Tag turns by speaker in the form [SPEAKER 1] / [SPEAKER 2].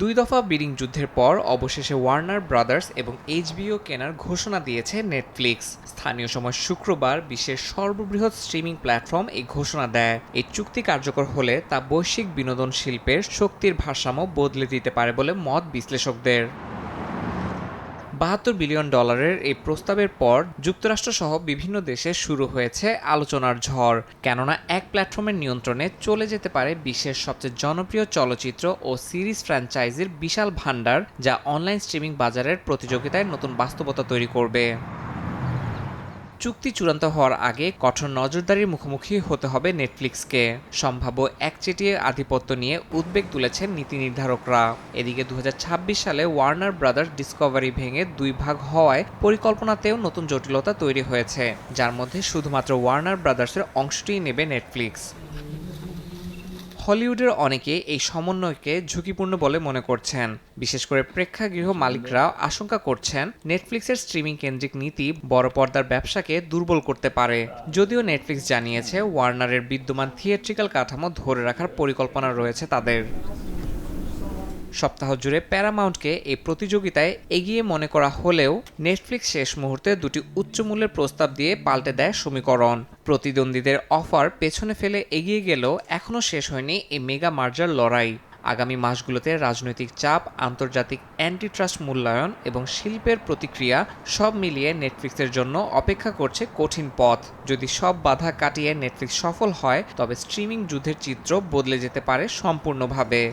[SPEAKER 1] দুই দফা বিডিং যুদ্ধের পর অবশেষে ওয়ার্নার ব্রাদার্স এবং এইচবিও কেনার ঘোষণা দিয়েছে নেটফ্লিক্স স্থানীয় সময় শুক্রবার বিশ্বের সর্ববৃহৎ স্ট্রিমিং প্ল্যাটফর্ম এই ঘোষণা দেয়। এই চুক্তি কার্যকর হলে তা বৈশ্বিক বিনোদন শিল্পের শক্তির ভারসাম্য বদলে দিতে পারে বলে মত বিশ্লেষকদের। বাহাত্তর বিলিয়ন ডলারের এই প্রস্তাবের পর যুক্তরাষ্ট্রসহ বিভিন্ন দেশে শুরু হয়েছে আলোচনার ঝড়। কেননা এক প্ল্যাটফর্মের নিয়ন্ত্রণে চলে যেতে পারে বিশ্বের সবচেয়ে জনপ্রিয় চলচ্চিত্র ও সিরিজ ফ্র্যাঞ্চাইজির বিশাল ভাণ্ডার, যা অনলাইন স্ট্রিমিং বাজারের প্রতিযোগিতায় নতুন বাস্তবতা তৈরি করবে। চুক্তি চূড়ান্ত হওয়ার আগে কঠোর নজরদারির মুখোমুখি হতে হবে নেটফ্লিক্সকে। সম্ভাব্য একচেটিয়ে আধিপত্য নিয়ে উদ্বেগ তুলেছেন নীতি নির্ধারকরা। এদিকে দু হাজার ছাব্বিশ সালে ওয়ার্নার ব্রাদার্স ডিসকভারি ভেঙে দুই ভাগ হওয়ায় পরিকল্পনাতেও নতুন জটিলতা তৈরি হয়েছে, যার মধ্যে শুধুমাত্র ওয়ার্নার ব্রাদার্সের অংশটিই নেবে নেটফ্লিক্স। হলিউডের অনেকে এই সমন্বয়কে ঝুঁকিপূর্ণ বলে মনে করছেন। বিশেষ করে প্রেক্ষাগৃহ মালিকরা আশঙ্কা করছেন নেটফ্লিক্সের স্ট্রিমিং কেন্দ্রিক নীতি বড় পর্দার ব্যবসাকে দুর্বল করতে পারে। যদিও নেটফ্লিক্স জানিয়েছে, ওয়ার্নারের বিদ্যমান থিয়েট্রিক্যাল কাঠামো ধরে রাখার পরিকল্পনা রয়েছে তাদের। সপ্তাহ জুড়ে প্যারামাউন্টকে এই প্রতিযোগিতায় এগিয়ে মনে করা হলেও নেটফ্লিক্স শেষ মুহূর্তে দুটি উচ্চমূল্যের প্রস্তাব দিয়ে পাল্টে দেয় সমীকরণ। প্রতিদ্বন্দ্বীদের অফার পেছনে ফেলে এগিয়ে গেলেও এখনও শেষ হয়নি এই মেগা মার্জার লড়াই। আগামী মাসগুলোতে রাজনৈতিক চাপ, আন্তর্জাতিক অ্যান্টিট্রাস্ট মূল্যায়ন এবং শিল্পের প্রতিক্রিয়া সব মিলিয়ে নেটফ্লিক্সের জন্য অপেক্ষা করছে কঠিন পথ। যদি সব বাধা কাটিয়ে নেটফ্লিক্স সফল হয়, তবে স্ট্রিমিং যুদ্ধের চিত্র বদলে যেতে পারে সম্পূর্ণভাবে।